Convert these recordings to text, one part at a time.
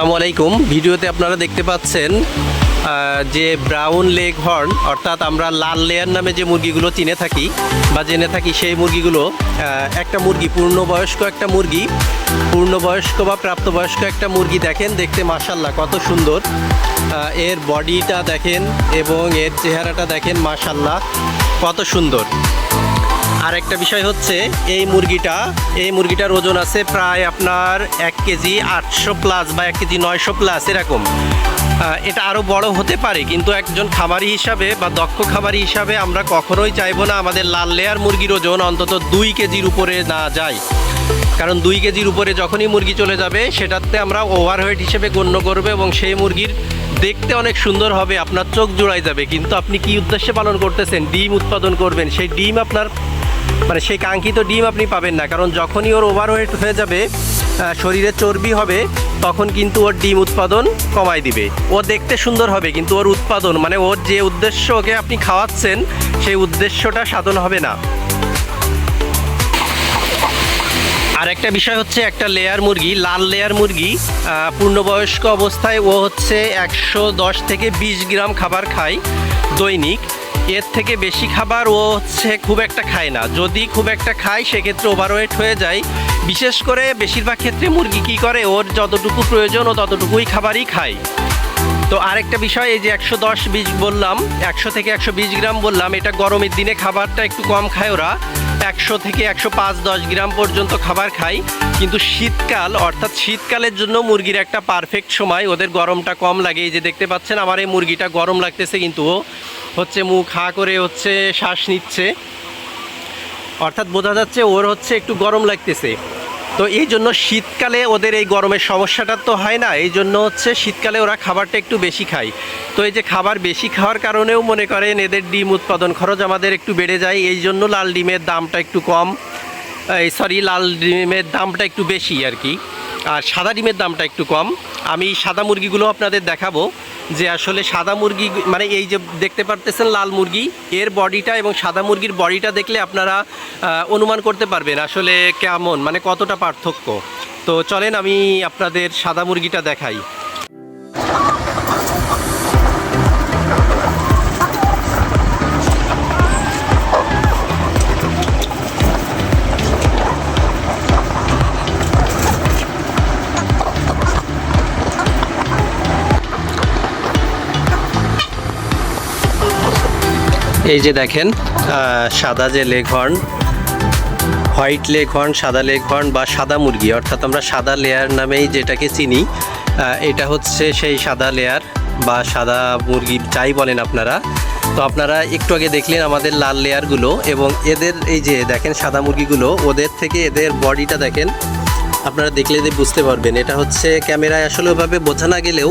আসসালামু আলাইকুম। ভিডিওতে আপনারা দেখতে পাচ্ছেন যে ব্রাউন লেগ হর্ন অর্থাৎ আমরা লাল লেয়ার নামে যে মুরগিগুলো চিনে থাকি বা জেনে থাকি সেই মুরগিগুলো একটা মুরগি, পূর্ণবয়স্ক একটা মুরগি, পূর্ণবয়স্ক বা প্রাপ্তবয়স্ক একটা মুরগি দেখেন, দেখতে মাসাল্লাহ কত সুন্দর। এর বডিটা দেখেন এবং এর চেহারাটা দেখেন মাসাল্লাহ কত সুন্দর। আর একটা বিষয় হচ্ছে, এই মুরগিটা, এই মুরগিটার ওজন আছে প্রায় আপনার এক কেজি আটশো প্লাস বা এক কেজি নয়শো প্লাস এরকম। এটা আরও বড় হতে পারে, কিন্তু একজন খামারি হিসাবে বা দক্ষ খামারি হিসাবে আমরা কখনোই চাইব না আমাদের লাল লেয়ার মুরগির ওজন অন্তত দুই কেজির উপরে না যায়। কারণ দুই কেজির উপরে যখনই মুরগি চলে যাবে, সেটাতে আমরা ওভারওয়েট হিসেবে গণ্য করবে এবং সেই মুরগির দেখতে অনেক সুন্দর হবে, আপনার চোখ জোড়াই যাবে। কিন্তু আপনি কি উদ্দেশ্যে পালন করতেছেন? ডিম উৎপাদন করবেন, সেই ডিম আপনার মানে সেই কাঙ্ক্ষিত ডিম আপনি পাবেন না, কারণ যখনই ওর ওভারওয়েট হয়ে যাবে শরীরে চর্বি হবে, তখন কিন্তু ওর ডিম উৎপাদন কমাই দিবে। ও দেখতে সুন্দর হবে, কিন্তু ওর উৎপাদন মানে ওর যে উদ্দেশ্য ওকে আপনি খাওয়াচ্ছেন, সেই উদ্দেশ্যটা সাধন হবে না। আর একটা বিষয় হচ্ছে, একটা লেয়ার মুরগি, লাল লেয়ার মুরগি পূর্ণবয়স্ক অবস্থায় ও হচ্ছে একশো দশ থেকে বিশ গ্রাম খাবার খায় দৈনিক। এর থেকে বেশি খাবার ও হচ্ছে খুব একটা খায় না। যদি খুব একটা খায়, সেক্ষেত্রে ওভারওয়েট হয়ে যায়। বিশেষ করে বেশিরভাগ ক্ষেত্রে মুরগি কী করে? ওর যতটুকু প্রয়োজন, ও ততটুকুই খাবারই খায়। তো আরেকটা বিষয়, এই যে একশো দশ বিশ বললাম, একশো থেকে একশো বিশ গ্রাম বললাম, এটা গরমের দিনে খাবারটা একটু কম খায় ওরা। একশো থেকে একশো পাঁচ দশ গ্রাম পর্যন্ত খাবার খায়। কিন্তু শীতকাল, অর্থাৎ শীতকালের জন্য মুরগির একটা পারফেক্ট সময়, ওদের গরমটা কম লাগে। এই যে দেখতে পাচ্ছেন, আমার এই মুরগিটা গরম লাগতেছে, কিন্তু ও হচ্ছে মুখ হা করে হচ্ছে শ্বাস নিচ্ছে। অর্থাৎ বোঝা যাচ্ছে ওর হচ্ছে একটু গরম লাগতেছে। তো এই জন্য শীতকালে ওদের এই গরমের সমস্যাটা তো হয় না, এই জন্য হচ্ছে শীতকালে ওরা খাবারটা একটু বেশি খায়। তো এই যে খাবার বেশি খাওয়ার কারণেও মনে করেন এদের ডিম উৎপাদন খরচ আমাদের একটু বেড়ে যায়, এই জন্য লাল ডিমের দামটা একটু কম। এই সরি, লাল ডিমের দামটা একটু বেশি আর কি। আর সাদা ডিমের দামটা একটু কম। আমি সাদা মুরগিগুলো আপনাদের দেখাবো। যে আসলে সাদা মুরগি মানে এই যে দেখতে পারতেছেন লাল মুরগি, এর বডিটা এবং সাদা মুরগির বডিটা দেখলে আপনারা অনুমান করতে পারবেন আসলে কেমন মানে কতটা পার্থক্য। তো চলেন আমি আপনাদের সাদা মুরগিটা দেখাই। এই যে দেখেন সাদা যে leghorn white leghorn সাদা লেগ হর্ন বা সাদা মুরগি, অর্থাৎ আমরা সাদা লেয়ার নামেই যেটাকে চিনি এটা হচ্ছে সেই সাদা লেয়ার বা সাদা মুরগি, যাই বলেন আপনারা। তো আপনারা একটু আগে দেখলেন আমাদের লাল লেয়ারগুলো এবং এদের এই যে দেখেন সাদা মুরগিগুলো, ওদের থেকে এদের বডিটা দেখেন আপনারা দেখলে বুঝতে পারবেন, এটা হচ্ছে ক্যামেরায় আসলে ওভাবে বোঝা না গেলেও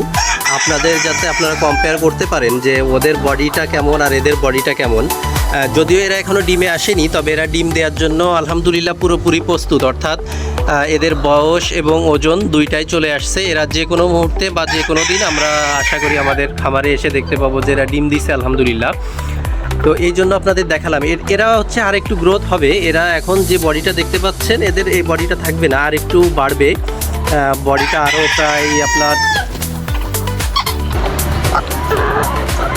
আপনাদের যাতে আপনারা কম্পেয়ার করতে পারেন যে ওদের বডিটা কেমন আর এদের বডিটা কেমন। যদিও এরা এখনও ডিমে আসেনি, তবে এরা ডিম দেওয়ার জন্য আলহামদুলিল্লাহ পুরোপুরি প্রস্তুত। অর্থাৎ এদের বয়স এবং ওজন দুইটাই চলে আসছে। এরা যে কোনো মুহূর্তে বা যে কোনো দিন আমরা আশা করি আমাদের খামারে এসে দেখতে পাবো যে এরা ডিম দিছে, আলহামদুলিল্লাহ। তো এই জন্য আপনাদের দেখালাম। এর হচ্ছে আর একটু গ্রোথ হবে। এরা এখন যে বডিটা দেখতে পাচ্ছেন, এদের এই বডিটা থাকবে না, আর একটু বাড়বে। বডিটা আরও প্রায় আপনার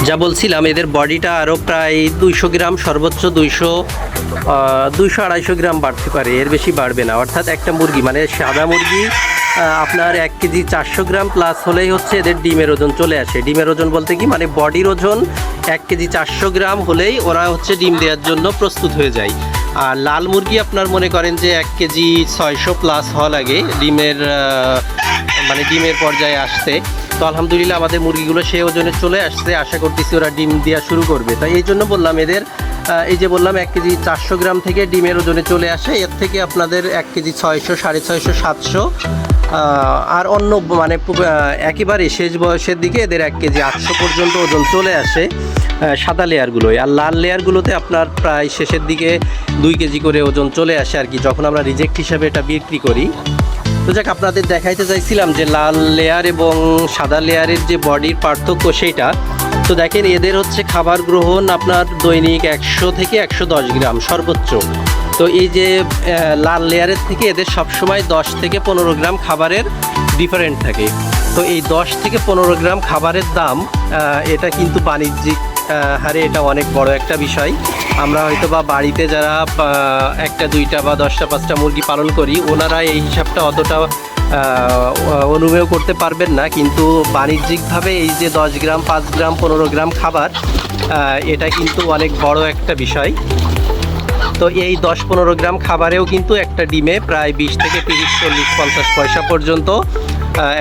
যা বলছিলাম, এদের বডিটা আরও প্রায় দুইশো গ্রাম, সর্বোচ্চ দুইশো দুইশো আড়াইশো গ্রাম বাড়তে পারে। এর বেশি বাড়বে না। অর্থাৎ একটা মুরগি মানে সাদা মুরগি আপনার এক কেজি চারশো গ্রাম প্লাস হলেই হচ্ছে এদের ডিমের ওজন চলে আসে। ডিমের ওজন বলতে কি? মানে বডির ওজন এক কেজি চারশো গ্রাম হলেই ওরা হচ্ছে ডিম দেওয়ার জন্য প্রস্তুত হয়ে যায়। আর লাল মুরগি আপনার মনে করেন যে এক কেজি ছয়শো প্লাস হওয়া লাগে ডিমের মানে ডিমের পর্যায়ে আসতে। তো আলহামদুলিল্লাহ আমাদের মুরগিগুলো সে ওজনে চলে আসছে। আশা করতেছি ওরা ডিম দেওয়া শুরু করবে। তাই এই জন্য বললাম এদের এই যে বললাম এক কেজি চারশো গ্রাম থেকে ডিমের ওজনে চলে আসে। এর থেকে আপনাদের এক কেজি ছয়শো, সাড়ে ছয়শো, সাতশো আর অন্য মানে একেবারে শেষ বয়সের দিকে এদের এক কেজি আটশো পর্যন্ত ওজন চলে আসে সাদা লেয়ারগুলোয়। আর লাল লেয়ারগুলোতে আপনার প্রায় শেষের দিকে দুই কেজি করে ওজন চলে আসে আর কি, যখন আমরা রিজেক্ট হিসাবে এটা বিক্রি করি। তো যাক, আপনাদের দেখাইতে চাইছিলাম যে লাল লেয়ার এবং সাদা লেয়ারের যে বডির পার্থক্য সেইটা। তো দেখেন, এদের হচ্ছে খাবার গ্রহণ আপনার দৈনিক একশো থেকে একশো দশ গ্রাম সর্বোচ্চ। তো এই যে লাল লেয়ারের থেকে এদের সবসময় দশ থেকে পনেরো গ্রাম খাবারের ডিফারেন্ট থাকে। তো এই দশ থেকে পনেরো গ্রাম খাবারের দাম এটা কিন্তু বাণিজ্যিক হারে এটা অনেক বড় একটা বিষয়। আমরা হয়তো বা বাড়িতে যারা একটা, দুইটা বা দশটা, পাঁচটা মুরগি পালন করি, ওনারা এই হিসাবটা অতটা অনুমেয় করতে পারবেন না। কিন্তু বাণিজ্যিকভাবে এই যে দশ গ্রাম, পাঁচ গ্রাম, পনেরো গ্রাম খাবার এটা কিন্তু অনেক বড় একটা বিষয়। তো এই দশ পনেরো গ্রাম খাবারেও কিন্তু একটা ডিমে প্রায় বিশ থেকে তিরিশ, চল্লিশ, পঞ্চাশ পয়সা পর্যন্ত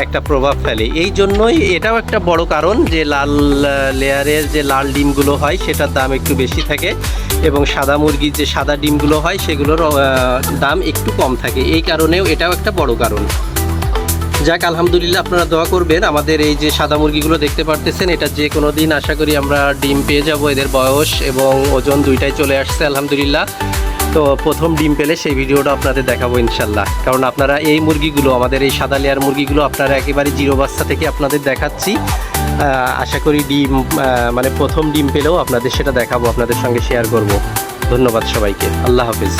একটা প্রভাব ফেলে। এই জন্যই এটাও একটা বড় কারণ যে লাল লেয়ারের যে লাল ডিমগুলো হয়, সেটার দাম একটু বেশি থাকে এবং সাদা মুরগির যে সাদা ডিমগুলো হয়, সেগুলোর দাম একটু কম থাকে। এই কারণেও এটাও একটা বড় কারণ। যাক, আলহামদুলিল্লাহ আপনারা দোয়া করবেন। আমাদের এই যে সাদা মুরগিগুলো দেখতে পারতেছেন, এটা যে কোনো দিন আশা করি আমরা ডিম পেয়ে যাব এদের বয়স এবং ওজন দুইটাই চলে আসছে, আলহামদুলিল্লাহ। তো প্রথম ডিম পেলে সেই ভিডিওটা আপনাদের দেখাবো ইনশাল্লাহ। কারণ আপনারা এই মুরগিগুলো, আমাদের এই সাদা লেয়ার মুরগিগুলো আপনারা একেবারে জিরো বাচ্চা থেকে আপনাদের দেখাচ্ছি। আশা করি ডিম মানে প্রথম ডিম পেলেও আপনাদের সেটা দেখাবো, আপনাদের সঙ্গে শেয়ার করব। ধন্যবাদ সবাইকে। আল্লাহ হাফিজ।